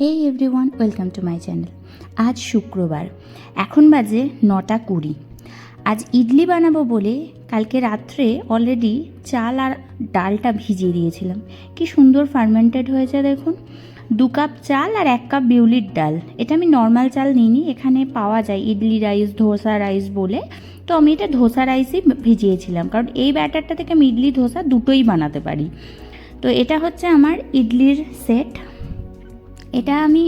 Hey everyone welcome to my channel আজ শুক্রবার। এখন বাজে নটা কুড়ি। আজ ইডলি বানাবো বলে কালকে রাত্রে অলরেডি চাল আর ডালটা ভিজিয়ে দিয়েছিলাম। কি সুন্দর ফার্মেন্টেড হয়েছে দেখুন। দু কাপ চাল আর এক কাপ বিউলির ডাল। এটা আমি নর্মাল চাল নিইনি, এখানে পাওয়া যায় ইডলি রাইস ধোসা রাইস বলে। তো আমি এটা ধোসা রাইসই ভিজিয়েছিলাম, কারণ এই ব্যাটারটা থেকে আমি ইডলি ধোসা দুটোই বানাতে পারি। তো এটা হচ্ছে আমার ইডলির সেট এটা আমি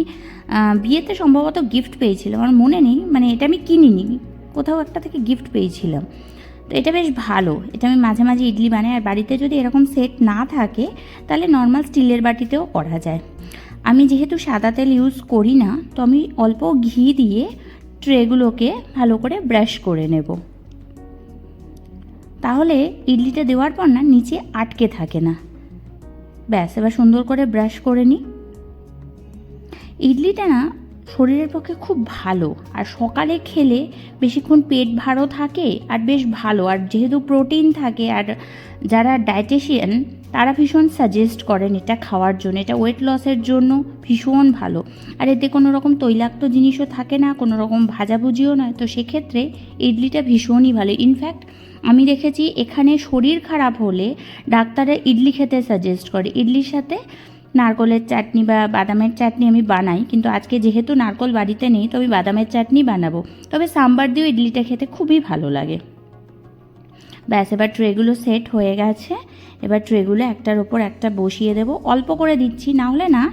বিয়েতে সম্ভবত গিফট পেয়েছিলাম। আমার মনে নেই মানে এটা আমি কিনিনি, কোথাও একটা থেকে গিফট পেয়েছিলাম। তো এটা বেশ ভালো, এটা আমি মাঝে মাঝে ইডলি বানাই। আর বাড়িতে যদি এরকম সেট না থাকে, তাহলে নর্মাল স্টিলের বাটিতেও করা যায়। আমি যেহেতু সাদা তেল ইউজ করি না, তো আমি অল্প ঘি দিয়ে ট্রেগুলোকে ভালো করে ব্রাশ করে নেব। তাহলে ইডলিটা দেওয়ার পর না, নিচে আটকে থাকে না। ব্যাস, এবার সুন্দর করে ব্রাশ করে নিই। ইডলিটা না শরীরের পক্ষে খুব ভালো, আর সকালে খেলে বেশিক্ষণ পেট ভারও থাকে আর বেশ ভালো। আর যেহেতু প্রোটিন থাকে, আর যারা ডায়েটিশিয়ান, তারা ভীষণ সাজেস্ট করেন এটা খাওয়ার জন্য। এটা ওয়েট লসের জন্য ভীষণ ভালো। আর এতে কোনো রকম তৈলাক্ত জিনিসও থাকে না কোনো রকম ভাজাভুজিও নয়। তো সেক্ষেত্রে ইডলিটা ভীষণই ভালো। ইনফ্যাক্ট আমি দেখেছি এখানে শরীর খারাপ হলে ডাক্তাররা ইডলি খেতে সাজেস্ট করে। ইডলির সাথে নারকলের চাটনি বা বাদামের চাটনি আমি বানাই, কিন্তু আজকে যেহেতু নারকল বাড়িতে নেই, তো আমি বাদামের চাটনি বানাবো। তবে সাম্বার দিয়েও ইডলিটা খেতে খুবই ভালো লাগে। ব্যাস, এবার ট্রেগুলো সেট হয়ে গেছে। এবার ট্রেগুলো একটার ওপর একটা বসিয়ে দেবো। অল্প করে দিচ্ছি, না হলে না,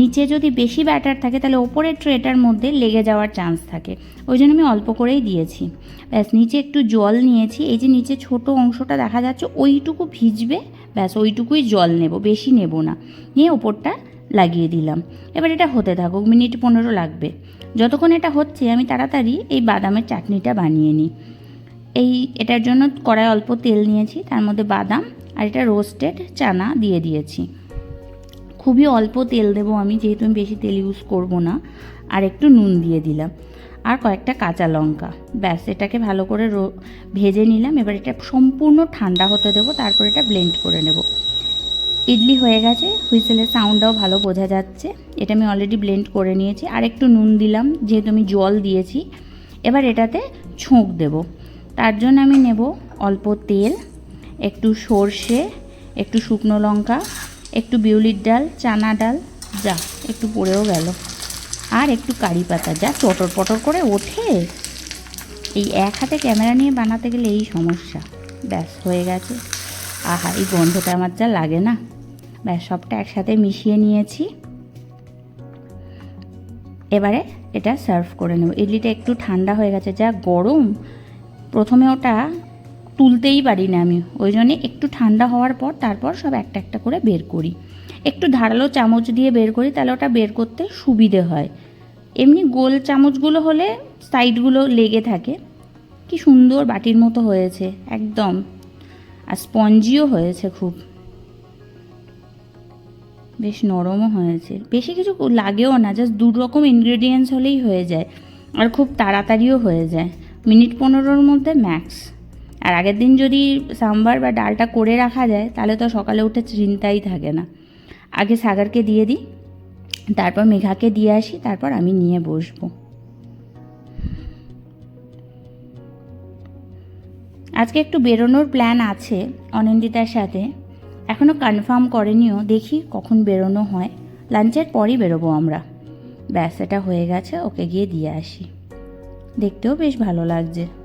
নিচে যদি বেশি ব্যাটার থাকে, তাহলে ওপরের ট্রেটার মধ্যে লেগে যাওয়ার চান্স থাকে। ওই জন্য আমি অল্প করেই দিয়েছি। ব্যাস, নিচে একটু জল নিয়েছি। এই যে নিচে ছোট অংশটা দেখা যাচ্ছে, ওইটুকু ভিজবে। ব্যাস, ওইটুকুই জল নেব, বেশি নেব না। নিয়ে ওপরটা লাগিয়ে দিলাম। এবার এটা হতে থাকুক, মিনিট পনেরো লাগবে। যতক্ষণ এটা হচ্ছে, আমি তাড়াতাড়ি এই বাদামের চাটনিটা বানিয়ে নিই। এই, এটার জন্য কড়াই অল্প তেল নিয়েছি, তার মধ্যে বাদাম আর এটা রোস্টেড চানা দিয়ে দিয়েছি। খুবই অল্প তেল দেবো আমি, যেহেতু আমি বেশি তেল ইউজ করব না। আর একটু নুন দিয়ে দিলাম। আর কয়েকটা কাঁচা লঙ্কা। ব্যাস, এটাকে ভালো করে ভেজে নিলাম। এবার এটা সম্পূর্ণ ঠান্ডা হতে দেবো, তারপর এটা ব্লেন্ড করে নেব। ইডলি হয়ে গেছে, হুইসেলের সাউন্ডটাও ভালো বোঝা যাচ্ছে। এটা আমি অলরেডি ব্লেন্ড করে নিয়েছি। আর একটু নুন দিলাম, যেহেতু আমি জল দিয়েছি। এবার এটাতে ছোঁক দেব। তার জন্য আমি নেব অল্প তেল, একটু সর্ষে, একটু শুকনো লঙ্কা, একটু বিউলির ডাল, চানা ডাল, যা, একটু পড়েও গেল। আর একটু কারি পাতা, যা চটর পটর করে ওঠে। এই এক হাতে ক্যামেরা নিয়ে বানাতে গেলে এই সমস্যা। ব্যাস, হয়ে গেছে। আহা, এই গন্ধটা আমার যা লাগে না। ব্যাস, সবটা একসাথে মিশিয়ে নিয়েছি। এবারে এটা সার্ভ করে নেব। ইডলিটা একটু ঠান্ডা হয়ে গেছে, যা গরম। প্রথমে ওটা তুলতেই পারি না আমি। ওই জন্যে একটু ঠান্ডা হওয়ার পর তারপর সব একটা একটা করে বের করি। একটু ধারালো চামচ দিয়ে বের করি, তাহলে ওটা বের করতে সুবিধে হয়। এমনি গোল চামচগুলো হলে সাইডগুলো লেগে থাকে। কি সুন্দর বাটির মতো হয়েছে, একদম। আর স্পঞ্জিও হয়েছে খুব। বেশ নরমও হয়েছে। বেশি কিছু লাগেও না জাস্ট দু রকম ইনগ্রেডিয়েন্টস হলেই হয়ে যায়। আর খুব তাড়াতাড়িও হয়ে যায়। মিনিট পনেরোর মধ্যে ম্যাক্স আর আগের দিন যদি সাম্বার বা ডালটা করে রাখা যায়, তাহলে তো সকালে উঠে চিন্তাই থাকে না। আগে সাগরকে দিয়ে দিই, তারপর মেঘাকে দিয়ে আসি, তারপর আমি নিয়ে বসবো। আজকে একটু বেরোনোর প্ল্যান আছে অনিন্দিতার সাথে। এখনও কনফার্ম করেনিও, দেখি কখন বেরোনো হয়। লাঞ্চের পরই বেরোবো আমরা। ব্যাস, এটা হয়ে গেছে, ওকে গিয়ে দিয়ে আসি। দেখতেও বেশ ভালো লাগছে।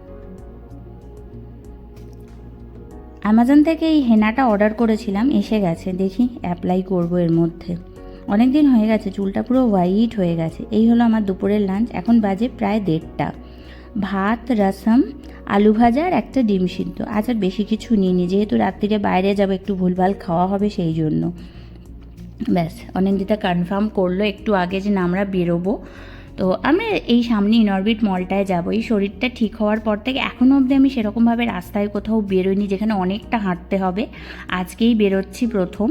অ্যামাজন থেকে এই হেনাটা অর্ডার করেছিলাম, এসে গেছে। দেখি অ্যাপ্লাই করব এর মধ্যে। অনেক দিন হয়ে গেছে, চুলটা পুরো হোয়াইট হয়ে গেছে। এই হলো আমার দুপুরের লাঞ্চ এখন বাজে প্রায় দেড়টা। ভাত, রসম, আলু ভাজা আর একটা ডিম সিদ্ধ। আজ আর বেশি কিছু নিইনি। যেহেতু রাত্রিরে বাইরে যাব, একটু ভুলভাল খাওয়া হবে সেই জন্য। ব্যাস, অনিন্দিতা কনফার্ম করল একটু আগে যে না, আমরা বেরোবো। তো আমি এই সামনে ইনঅরবিট মলটায় যাব এই শরীরটা ঠিক হওয়ার পর থেকে এখনও অবধি আমি সেরকমভাবে রাস্তায় কোথাও বেরোইনি, যেখানে অনেকটা হাঁটতে হবে। আজকেই বেরোচ্ছি প্রথম।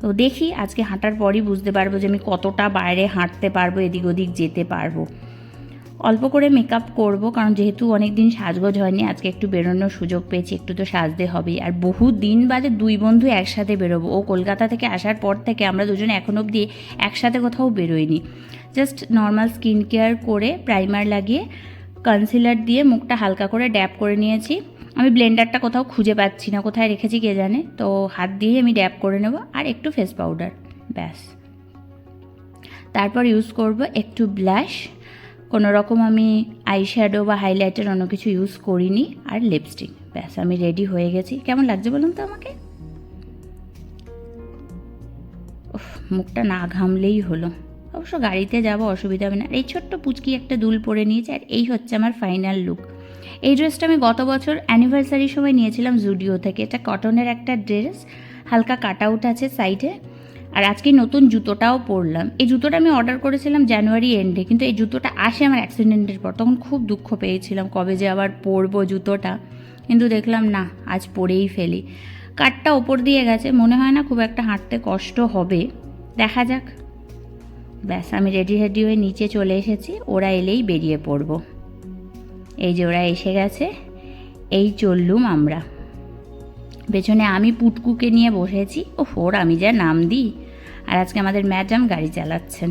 তো দেখি আজকে হাঁটার পরই বুঝতে পারব যে আমি কতটা বাইরে হাঁটতে পারব, এদিক ওদিক যেতে পারব। অল্প করে মেকআপ করব, কারণ যেহেতু অনেক দিন সাজগোজ হয়নি, আজকে একটু বেরোনোর সুযোগ পেয়েছি, একটু তো সাজতে হবেই। আর বহু দিন বাদে দুই বন্ধু একসাথে বেরোবো। ও কলকাতা থেকে আসার পর থেকে আমরা দুজনে এখন অবধি একসাথে কোথাও বেরোইনি। জাস্ট নর্মাল স্কিন কেয়ার করে প্রাইমার লাগিয়ে কনসিলার দিয়ে মুখটা হালকা করে ড্যাপ করে নিয়েছি। আমি ব্লেন্ডারটা কোথাও খুঁজে পাচ্ছি না, কোথায় রেখেছি কে জানে। তো হাত দিয়ে আমি ড্যাপ করে নেব আর একটু ফেস পাউডার ব্যাস। তারপর ইউজ করব একটু ব্লাশ কোনো রকম আমি আইশ্যাডো বা হাইলাইটার অন্য কিছু ইউজ করিনি আর লিপস্টিক ব্যাস, আমি রেডি হয়ে গেছি। কেমন লাগছে বলুন তো আমাকে? মুখটা না ঘামলেই হলো। অবশ্য গাড়িতে যাব অসুবিধা হবে না। এই ছোট্ট পুচকি একটা দুল পরে নিয়েছে আর এই হচ্ছে আমার ফাইনাল লুক এই ড্রেসটা আমি গত বছর অ্যানিভার্সারির সময় নিয়েছিলাম জুডিও থেকে। এটা কটনের একটা ড্রেস হালকা কাট আউট আছে সাইডে আর আজকে নতুন জুতোটাও পরলাম। এই জুতোটা আমি অর্ডার করেছিলাম জানুয়ারি এন্ডে কিন্তু এই জুতোটা আসে আমার অ্যাক্সিডেন্টের পর। তখন খুব দুঃখ পেয়েছিলাম কবে যে আবার পরবো জুতোটা। কিন্তু দেখলাম, না, আজ পরেই ফেলি। কাঠটা ওপর দিয়ে গেছে। মনে হয় না খুব একটা হাঁটতে কষ্ট হবে। দেখা যাক। ব্যাস, আমি রেডি রেডি হয়ে নিচে চলে এসেছি, ওরা এলেই বেরিয়ে পড়ব। এই যে ওরা এসে গেছে, এই চললুম আমরা। পেছনে আমি পুটকুকে নিয়ে বসেছি ও ওর আমি যা নাম দিই। আর আজকে আমাদের ম্যাডাম গাড়ি চালাচ্ছেন।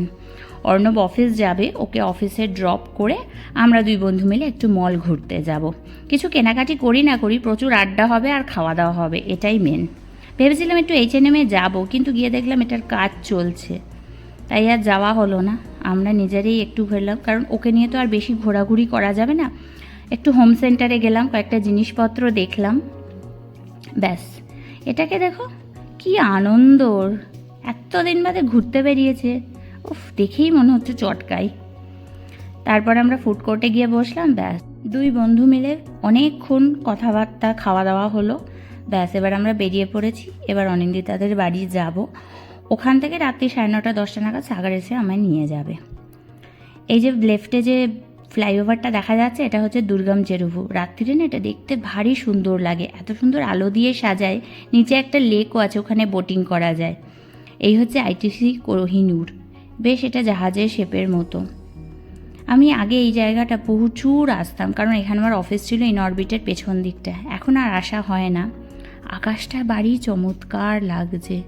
অর্ণব অফিস যাবে, ওকে অফিসে ড্রপ করে আমরা দুই বন্ধু মিলে একটু মল ঘুরতে যাব। কিছু কেনাকাটি করি না করি, প্রচুর আড্ডা হবে আর খাওয়া দাওয়া হবে, এটাই মেন ভেবেছিলাম একটু এইচ এন এমে যাব, কিন্তু গিয়ে দেখলাম এটার কাজ চলছে। তাই আর যাওয়া হলো না। আমরা নিজেরাই একটু ঘুরলাম, কারণ ওকে নিয়ে তো আর বেশি ঘোরাঘুরি করা যাবে না। একটু হোম সেন্টারে গেলাম, কয়েকটা জিনিসপত্র দেখলাম। ব্যাস। এটাকে দেখো, কি আনন্দ ওর। এতদিন বাদে ঘুরতে বেরিয়েছে। উফ, দেখেই মনে হচ্ছে চটকাই তারপর আমরা ফুড কোর্টে গিয়ে বসলাম, ব্যাস। দুই বন্ধু মিলে অনেকক্ষণ কথাবার্তা, খাওয়া দাওয়া হলো। ব্যাস, এবার আমরা বেরিয়ে পড়েছি। এবার অনিন্দিতাদের বাড়ি যাব। ওখান থেকে রাত্রি সাড়ে নটা, দশটা নাগাদ সাগর এসে আমায় নিয়ে যাবে। এই যে লেফটে যে ফ্লাইওভারটা দেখা যাচ্ছে, এটা হচ্ছে দুর্গম চেরুভু। রাত্রিরে না এটা দেখতে ভারী সুন্দর লাগে। এত সুন্দর আলো দিয়ে সাজায়, নিচে একটা লেকও আছে, ওখানে বোটিং করা যায়। এই হচ্ছে আইটিসি কোহিনুর বেশ, এটা জাহাজের শেপের মতো। আমি আগে এই জায়গাটা প্রচুর আসতাম, কারণ এখানে আমার অফিস ছিল ইন অরবিটের পেছন দিকটা। এখন আর আসা হয় না। আকাশটা বাড়ি চমৎকার লাগছে।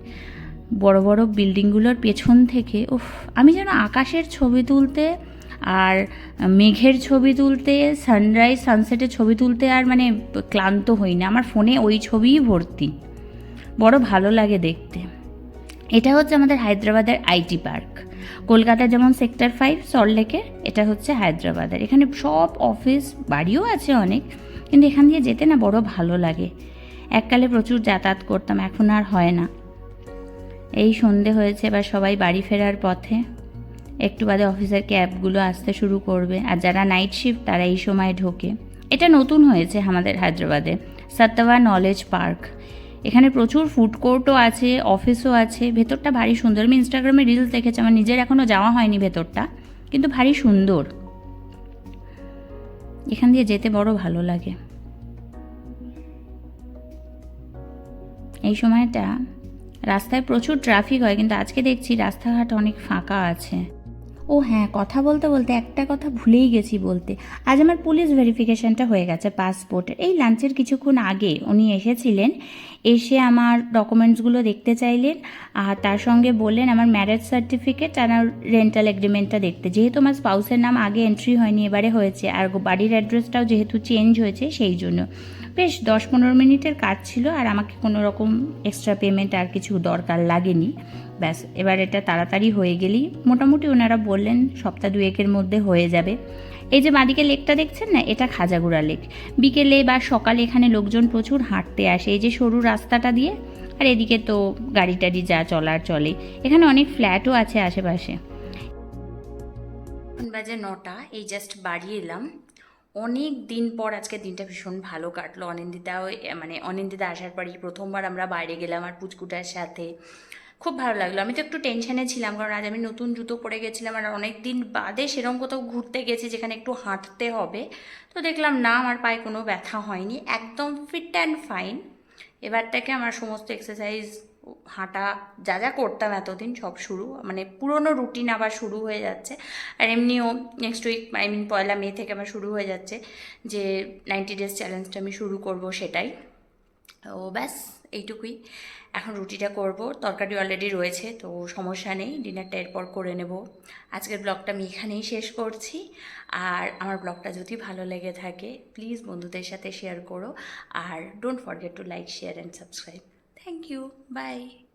বড় বড় বিল্ডিংগুলোর পেছন থেকে, উফ, আমি যেন আকাশের ছবি তুলতে আর মেঘের ছবি তুলতে সানরাইজ সানসেটের ছবি তুলতে আর মানে ক্লান্ত হই না। আমার ফোনে ওই ছবিই ভর্তি। বড় ভালো লাগে দেখতে। এটা হচ্ছে আমাদের হায়দ্রাবাদের আইটি পার্ক। কলকাতায় যেমন সেক্টর ফাইভ সল্টলেকের এটা হচ্ছে হায়দ্রাবাদের। এখানে সব অফিস বাড়িও আছে অনেক, কিন্তু এখান দিয়ে যেতে না বড় ভালো লাগে। এককালে প্রচুর যাতায়াত করতাম, এখন আর হয় না। এই সন্ধে হয়েছে, এবার সবাই বাড়ি ফেরার পথে। একটু বাদে অফিসের ক্যাবগুলো আসতে শুরু করবে, আর যারা নাইট শিফট তারা এই সময় ঢোকে। এটা নতুন হয়েছে আমাদের হায়দ্রাবাদে সত্যবা নলেজ পার্ক এখানে প্রচুর ফুড কোর্টও আছে অফিসও আছে। ভেতরটা ভারী সুন্দর। আমি ইনস্টাগ্রামে রিলস দেখেছি, আমার নিজের এখনও যাওয়া হয়নি ভেতরটা, কিন্তু ভারী সুন্দর। এখান দিয়ে যেতে বড় ভালো লাগে। এই সময়টা রাস্তায় প্রচুর ট্রাফিক হয়, কিন্তু আজকে দেখছি রাস্তাঘাট অনেক ফাঁকা আছে। ও হ্যাঁ কথা বলতে বলতে একটা কথা ভুলেই গেছি বলতে। আজ আমার পুলিশ ভেরিফিকেশনটা হয়ে গেছে পাসপোর্টের এই লাঞ্চের কিছুক্ষণ আগে উনি এসেছিলেন, এসে আমার ডকুমেন্টসগুলো দেখতে চাইলেন, আর তার সঙ্গে বললেন আমার ম্যারেজ সার্টিফিকেট আর রেন্টাল এগ্রিমেন্টটা দেখতে। যেহেতু আমার স্পাউসের নাম আগে এন্ট্রি হয়নি, এবারে হয়েছে, আর বাড়ির অ্যাড্রেসটাও যেহেতু চেঞ্জ হয়েছে, সেই জন্য। বেশ দশ পনেরো মিনিটের কাজ ছিল আর আমাকে কোনো রকম এক্সট্রা পেমেন্ট আর কিছু দরকার লাগেনি। ব্যাস, এবার এটা তাড়াতাড়ি হয়ে গেলেই মোটামুটি ওনারা বললেন সপ্তাহ দুয়েকের মধ্যে হয়ে যাবে। এই যে বাঁদিকে লেকটা দেখছেন না, এটা খাজাগুড়া লেক। বিকেলে বা সকালে এখানে লোকজন প্রচুর হাঁটতে আসে। এই যে সরু রাস্তাটা দিয়ে, আর এদিকে তো গাড়ি টাড়ি যা চলার চলে। এখানে অনেক ফ্ল্যাটও আছে আশেপাশে। বাজে নটা, এই জাস্ট বাড়ি এলাম। অনেক দিন পর আজকে দিনটা ভীষণ ভালো কাটলো। অনিন্দিতাও মানে অনিন্দিতা আসার পরই প্রথমবার আমরা বাইরে গেলাম আর পুচকুটার সাথে। খুব ভালো লাগল। আমি তো একটু টেনশনে ছিলাম কারণ আজ আমি নতুন জুতো পরে গেছিলাম আর অনেক দিন বাদে সেরকম কোথাও ঘুরতে গেছি যেখানে একটু হাঁটতে হবে। তো দেখলাম, না, আমার পায়ে কোনো ব্যথা হয়নি। একদম ফিট অ্যান্ড ফাইন এবার থেকে আমার সমস্ত এক্সারসাইজ হাঁটা, যা যা করতাম এতদিন সব শুরু মানে পুরনো রুটিন আবার শুরু হয়ে যাচ্ছে। আর এমনিও নেক্সট উইক আই মিন পয়লা মে থেকে আমার শুরু হয়ে যাচ্ছে যে নাইনটি ডেজ চ্যালেঞ্জটা আমি শুরু করব সেটাই। ও ব্যাস, এইটুকুই। এখন রুটিটা করব, তরকারি অলরেডি রয়েছে, তো সমস্যা নেই ডিনারটা এরপর করে নেব। আজকের ব্লগটা আমি এখানেই শেষ করছি। আর আমার ব্লগটা যদি ভালো লেগে থাকে প্লিজ বন্ধুদের সাথে শেয়ার করো। আর don't forget to like share and subscribe Thank you. Bye.